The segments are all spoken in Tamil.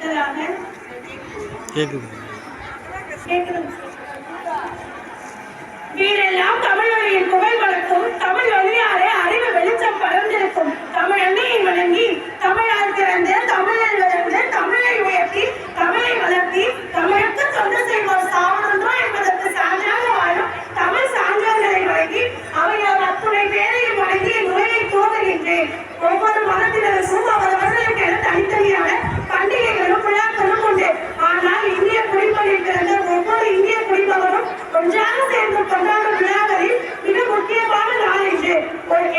அடுத்ததாக வீடெல்லாம் தமிழ் வழியின் புகழ் வளர்க்கும் தமிழ் வழியாலே அறிவு வெளிச்சம் பறந்திருக்கும் தமிழ் அன்னையை வணங்கி தமிழால் திறந்து தமிழில் வளர்ந்து தமிழை உயர்த்தி தமிழை வளர்த்தி தமிழுக்கு தொண்டு செய்வோர் சாவனொன்றோ என்பதற்கு சான்றாக வாழும் தமிழ் சான்றோர்களை வழங்கி அவையார் அத்துணை பேரையும் வணங்கி என் உரையை துவங்குகின்றேன் ஒவ்வொரு மதத்தினருக்கும்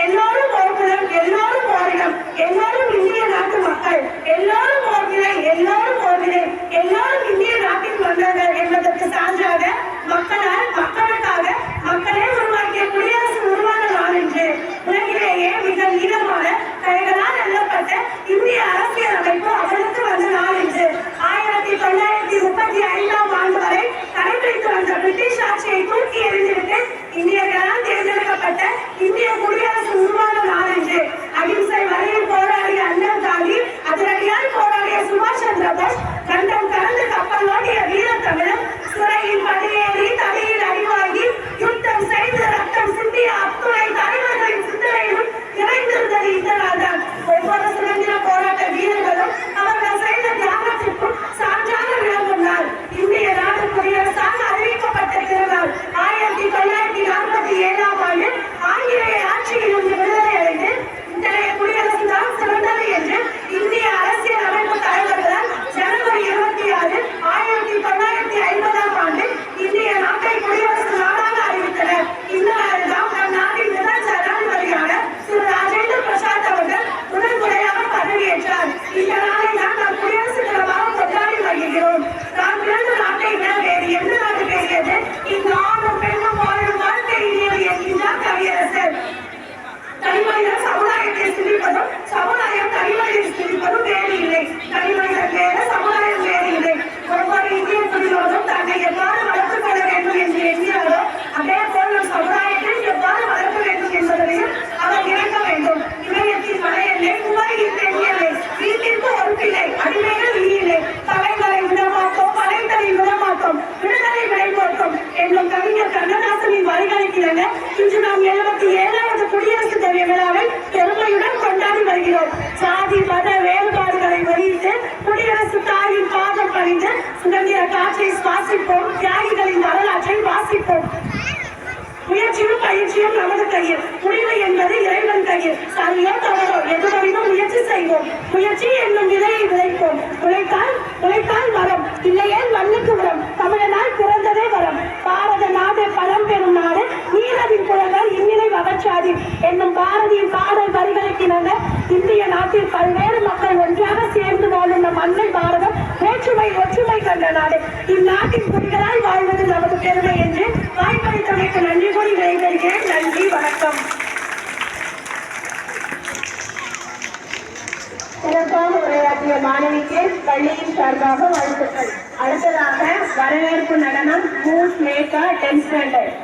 எல்லாரும் ஒரு எல்லாரும் எல்லோரும் எல்லாரும் இந்திய நாட்டு மக்கள். எல்லாரும் ஓர்நிலை எல்லாரும் ஓர்நிலை எல்லாரும் இந்திய நாட்டின் மன்னர்கள் என்பதற்கு சான்றாக மக்களால் மக்களுக்காக மக்களே உருவாக்கிய குடியரசு உருவான நாள் என்று உலகிலேயே மிக நீளமான கைகளால் எழுதப்பட்ட இந்திய அரசியல் அமைப்பு அவளுக்கு வந்த நாள் என்று ஆயிரத்தி தொள்ளாயிரத்தி முப்பத்தி ஐந்தாம் ஆண்டு வரை கடைபிடித்து வந்த பிரிட்டிஷ் ஆட்சியை தூக்கி எறிந்துவிட்டு இந்தியர்களால் தேர்ந்தெடுக்கப்பட்ட இந்திய குடி இன்று நாம் எழுபத்தி ஏழாவது குடியரசு தின விழாவில் பெருமையுடன் கொண்டாடி வருகிறோம். சாதி மத வேறுபாடுகளை வெளியிட்டு குடியரசு தாயின் பாதம் பணிந்து சுதந்திர காற்றை சுவாசிப்போம். தியாகிகளின் வரலாற்றை வாசிப்போம். முயற்சியும் பயிற்சியும் நமது கையில். முடிவு என்பது இறைவன் கையில். சரியோ தவறோ எதுவரையும் முயற்சி செய்வோம். முயற்சி என்னும் விதையை விதைப்போம். உழைத்தால் உழைத்தால் வரம். இல்லையே மண்ணுக்கு உரம் நாட்டில் பல்வேறு மக்கள் ஒன்றாக சேர்ந்து வாழும் நம் அன்னை பாரதம் வேற்றுமை ஒற்றுமை கண்ட நாடு. இந்நாட்டின் குடிகளால் வாழ்வது நமது பெருமை என்று வாய்ப்பளித்தமைக்கு நன்றி கூறி விடைபெறுகிறேன். நன்றி வணக்கம். சிறப்பாக உரையாற்றிய மாணவிக்கு பள்ளியின் சார்பாக வாழ்த்துக்கள். அடுத்ததாக வரவேற்பு நடனம் மூஸ் மேக்கா டென்த் ஸ்டாண்டர்ட்